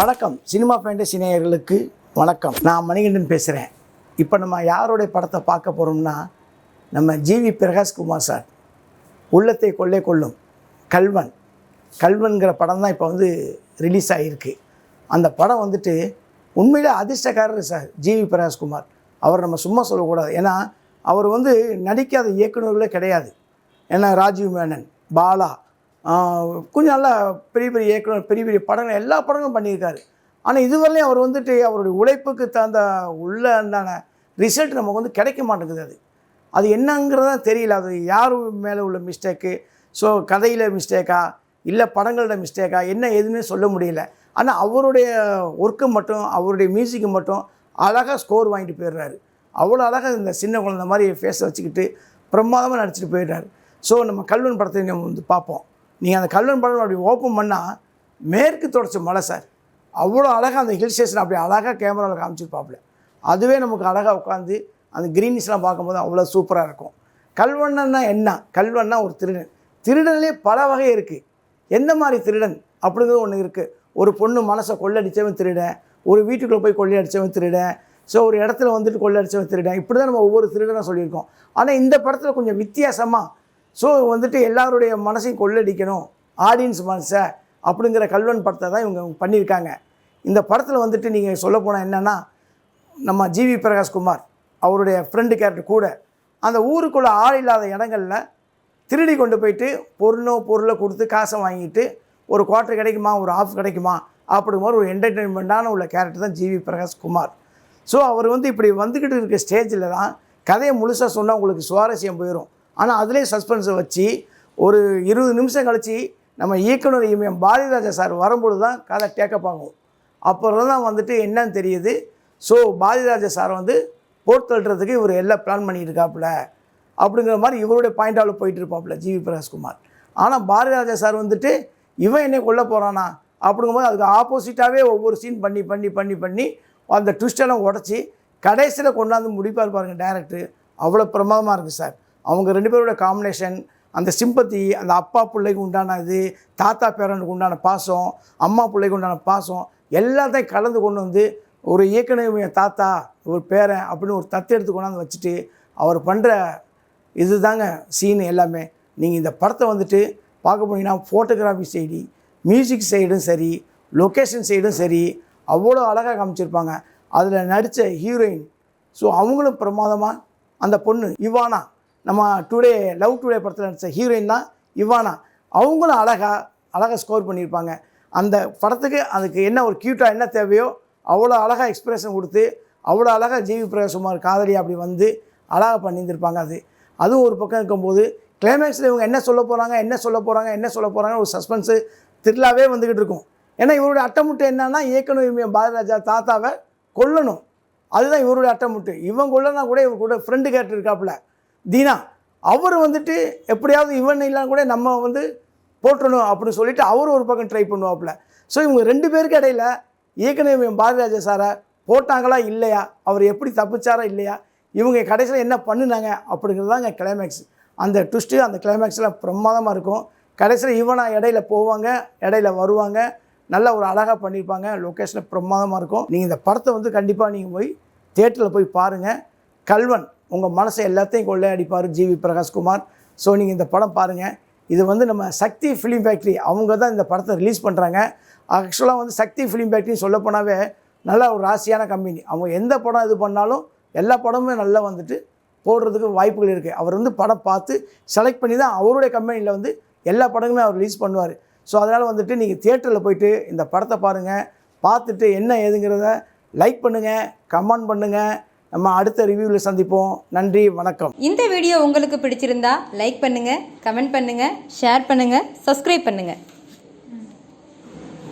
வணக்கம். Cinema fantasy நேயர்களுக்கு வணக்கம். நான் மணிகண்டன் பேசுகிறேன் இப்போ நம்ம யாருடைய படத்தை பார்க்க போகிறோம்னா நம்ம ஜிவி பிரகாஷ்குமார் சார். உள்ளத்தை கொள்ளை கொள்ளும் கல்வன். கல்வன்கிற படம் தான் இப்போ வந்து ரிலீஸ் ஆகிருக்கு அந்த படம் வந்துட்டு உண்மையில் அதிர்ஷ்டக்காரர் சார் ஜிவி பிரகாஷ்குமார். அவர் நம்ம சும்மா சொல்லக்கூடாது. ஏன்னா அவர் வந்து நடிக்காத இயக்குநர்களே கிடையாது. ஏன்னா ராஜீவ் மேனன் பாலா கொஞ்சம் நல்லா பெரிய பெரிய இயக்குனர் பெரிய பெரிய படங்கள் எல்லா படங்களும் பண்ணியிருக்காரு. ஆனால் இதுவரையிலையும் அவர் வந்துட்டு அவருடைய உழைப்புக்கு தகுந்த உள்ள அந்தான ரிசல்ட் நமக்கு வந்து கிடைக்க மாட்டேங்குது அது. அது என்னங்கிறதா தெரியல. அது யார் மேலே உள்ள மிஸ்டேக்கு ஸோ கதையில் மிஸ்டேக்கா இல்லை படங்களோட மிஸ்டேக்கா என்ன எதுன்னு சொல்ல முடியல. ஆனால் அவருடைய ஒர்க்கு மட்டும் அவருடைய மியூசிக்கு மட்டும் அழகாக ஸ்கோர் வாங்கிட்டு போயிடுறாரு. அவ்வளோ அழகாக இந்த சின்ன குழந்தை மாதிரி ஃபேஸை வச்சுக்கிட்டு பிரமாதமாக நடிச்சிட்டு போயிடுறாரு. ஸோ நம்ம கல்வன் படத்தை நம்ம வந்து பார்ப்போம். நீங்கள் அந்த கல்வன் படம் அப்படி ஓப்பன் பண்ணால் மேற்கு தொடர்ச்சி மலை சார். அவ்வளோ அழகாக அந்த ஹில் ஸ்டேஷன் அப்படி அழகாக கேமராவில் காமிச்சிருப்பாப்புல. அதுவே நமக்கு அழகாக உட்காந்து அந்த க்ரீனிஸ்லாம் பார்க்கும்போது அவ்வளோ சூப்பராக இருக்கும். கல்வன்னா என்ன? கல்வன்னா ஒரு திருடன். திருடன்லேயே பல வகை இருக்குது எந்த மாதிரி திருடன்? அப்படிங்கிறது ஒன்று இருக்குது ஒரு பொண்ணு மனசை கொள்ளடித்தவன் திருடன். ஒரு வீட்டுக்குள்ளே போய் கொள்ளையடித்தவன் திருடன். ஸோ ஒரு இடத்துல வந்துட்டு கொள்ளடிச்சவன் திருடன். இப்படி தான் நம்ம ஒவ்வொரு திருடனாக சொல்லியிருக்கோம். ஆனால் இந்த படத்தில் கொஞ்சம் வித்தியாசமாக ஸோ வந்துட்டு எல்லாருடைய மனசையும் கொள்ளடிக்கணும். ஆடியன்ஸ் மனசை அப்படிங்கிற கல்வன் படத்தை தான் இவங்க பண்ணியிருக்காங்க. இந்த படத்தில் வந்துட்டு நீங்கள் சொல்ல போனால் என்னென்னா நம்ம ஜிவி பிரகாஷ்குமார் அவருடைய ஃப்ரெண்டு கேரக்டர் கூட அந்த ஊருக்குள்ளே ஆள் இல்லாத இடங்களில் திருடி கொண்டு போயிட்டு பொருளோ பொருளை கொடுத்து காசை வாங்கிட்டு ஒரு குவார்ட்டர் கிடைக்குமா ஒரு ஆஃப் கிடைக்குமா அப்படிங்கிற ஒரு என்டர்டெயின்மெண்ட்டான உள்ள கேரக்டர் தான் ஜிவி பிரகாஷ்குமார் ஸோ அவர் வந்து இப்படி வந்துக்கிட்டு இருக்க ஸ்டேஜில் தான் கதையை முழுசாக சொன்னால் உங்களுக்கு சுவாரஸ்யம் போயிடும் ஆனால் அதிலே சஸ்பென்ஸை வச்சு ஒரு இருபது நிமிஷம் கழித்து நம்ம இயக்குனர் இமயம் பாரதிராஜா சார் வரும்பொழுது தான் கதை டேக்கப் ஆகும். அப்புறம் தான் வந்துட்டு என்னன்னு தெரியுது. ஸோ பாரதிராஜா சார் வந்து போர்ட் தள்ளுறதுக்கு இவர் எல்லாம் பிளான் பண்ணிட்டு இருக்காப்புல அப்படிங்கிற மாதிரி இவருடைய பாயிண்ட் ஆஃப் போயிட்டு இருப்பாப்புல ஜிவி பிரகாஷ்குமார். ஆனால் பாரதிராஜா சார் வந்துட்டு இவன் என்னை கொல்ல போகிறானா அப்படிங்கும்போது அதுக்கு ஆப்போசிட்டாகவே ஒவ்வொரு சீன் பண்ணி பண்ணி பண்ணி பண்ணி அந்த ட்விஸ்டெல்லாம் உடச்சி கடைசியில் கொண்டாந்து முடிப்பார் பாருங்கள் டேரக்டர் அவ்வளோ பிரமாதமாக இருக்குது சார். அவங்க ரெண்டு பேரோட காம்பினேஷன் அந்த சிம்பத்தி அந்த அப்பா பிள்ளைக்கு உண்டான இது தாத்தா பேரனுக்கு உண்டான பாசம் அம்மா பிள்ளைக்கு உண்டான பாசம் எல்லாத்தையும் கலந்து கொண்டு வந்து ஒரு இயக்குனர் தாத்தா ஒரு பேரன் அப்படின்னு ஒரு தத்து எடுத்து கொண்டாந்து வச்சுட்டு அவர் பண்ணுற இதுதாங்க சீன் எல்லாமே. நீங்கள் இந்த படத்தை வந்துட்டு பார்க்க போனீங்கன்னா ஃபோட்டோகிராஃபி சைடு மியூசிக் சைடும் சரி லொக்கேஷன் சைடும் சரி அவ்வளோ அழகாக காமிச்சிருப்பாங்க. அதில் நடித்த ஹீரோயின் ஸோ அவங்களும் பிரமாதமாக அந்த பொண்ணு இவானா நம்ம டுடே லவ் டுடே படத்தில் நடித்த ஹீரோயின் தான் இவானா. அவங்களும் அழகாக அழகாக ஸ்கோர் பண்ணியிருப்பாங்க. அந்த படத்துக்கு அதுக்கு என்ன ஒரு க்யூட்டாக என்ன தேவையோ அவ்வளோ அழகாக எக்ஸ்பிரஷன் கொடுத்து அவ்வளோ அழகாக ஜிவி பிரகாஷ்குமார் காதலி அப்படி வந்து அழகாக பண்ணியிருந்திருப்பாங்க அது. அதுவும் ஒரு பக்கம் இருக்கும்போது கிளைமேக்ஸில் இவங்க என்ன சொல்ல போகிறாங்க என்ன சொல்ல போகிறாங்க என்ன சொல்ல போகிறாங்க ஒரு சஸ்பென்ஸு த்ரில்லாவே வந்துக்கிட்டு இருக்கும். ஏன்னா இவருடைய அட்டமுட்டு என்னன்னா இயக்குனர் இவன் பாரதிராஜா தாத்தாவை கொல்லணும். அதுதான் இவருடைய அட்டமுட்டு இவன் கொல்லனா கூட இவங்க கூட ஃப்ரெண்டு கேட்டு இருக்காப்புல தீனா அவர் வந்துட்டு எப்படியாவது இவன் இல்லாம கூட நம்ம வந்து போட்டணும் அப்படின்னு சொல்லிட்டு அவர் ஒரு பக்கம் ட்ரை பண்ணுவாப்புல. ஸோ இவங்க ரெண்டு பேருக்கு இடையில இயக்குநர் பாரதிராஜா சாரை போட்டாங்களா இல்லையா? அவர் எப்படி தப்பிச்சாரா இல்லையா? இவங்க கடைசியில் என்ன பண்ணுனாங்க அப்படிங்கிறது தாங்க கிளைமேக்ஸ் அந்த ட்விஸ்ட்டு அந்த கிளைமேக்ஸ்லாம் பிரமாதமாக இருக்கும். கடைசியில் இவனா இடையில போவாங்க இடையில வருவாங்க. நல்ல ஒரு அழகாக பண்ணியிருப்பாங்க. லொக்கேஷனில் பிரமாதமாக இருக்கும். நீங்கள் இந்த படத்தை வந்து கண்டிப்பாக நீங்கள் போய் தேட்டரில் போய் பாருங்கள் கல்வன் உங்கள் மனசை எல்லாத்தையும் கொள்ளையடிப்பார் ஜிவி பிரகாஷ்குமார். ஸோ நீங்கள் இந்த படம் பாருங்கள் இது வந்து நம்ம சக்தி ஃபிலிம் ஃபேக்ட்ரி அவங்க தான் இந்த படத்தை ரிலீஸ் பண்ணுறாங்க ஆக்சுவலாக வந்து சக்தி ஃபிலிம் ஃபேக்ட்ரின்னு சொல்லப்போனாவே நல்லா நல்ல ஒரு ராசியான கம்பெனி அவங்க எந்த படம் இது பண்ணாலும் எல்லா படமுமே நல்லா வந்துட்டு போடுறதுக்கு வாய்ப்புகள் இருக்குது அவர் வந்து படம் பார்த்து செலக்ட் பண்ணி தான் அவருடைய கம்பெனியில் வந்து எல்லா படங்களுமே அவர் ரிலீஸ் பண்ணுவார். ஸோ அதனால் வந்துட்டு நீங்கள் தியேட்டரில் போயிட்டு இந்த படத்தை பாருங்கள் பார்த்துட்டு என்ன ஏதுங்கிறத லைக் பண்ணுங்கள் கமெண்ட் பண்ணுங்கள் நம்ம அடுத்த ரிவ்யூவில் சந்திப்போம். நன்றி வணக்கம். இந்த வீடியோ உங்களுக்கு பிடிச்சிருந்தா லைக் பண்ணுங்கள் கமெண்ட் பண்ணுங்கள் ஷேர் பண்ணுங்கள் சப்ஸ்கிரைப் பண்ணுங்கள்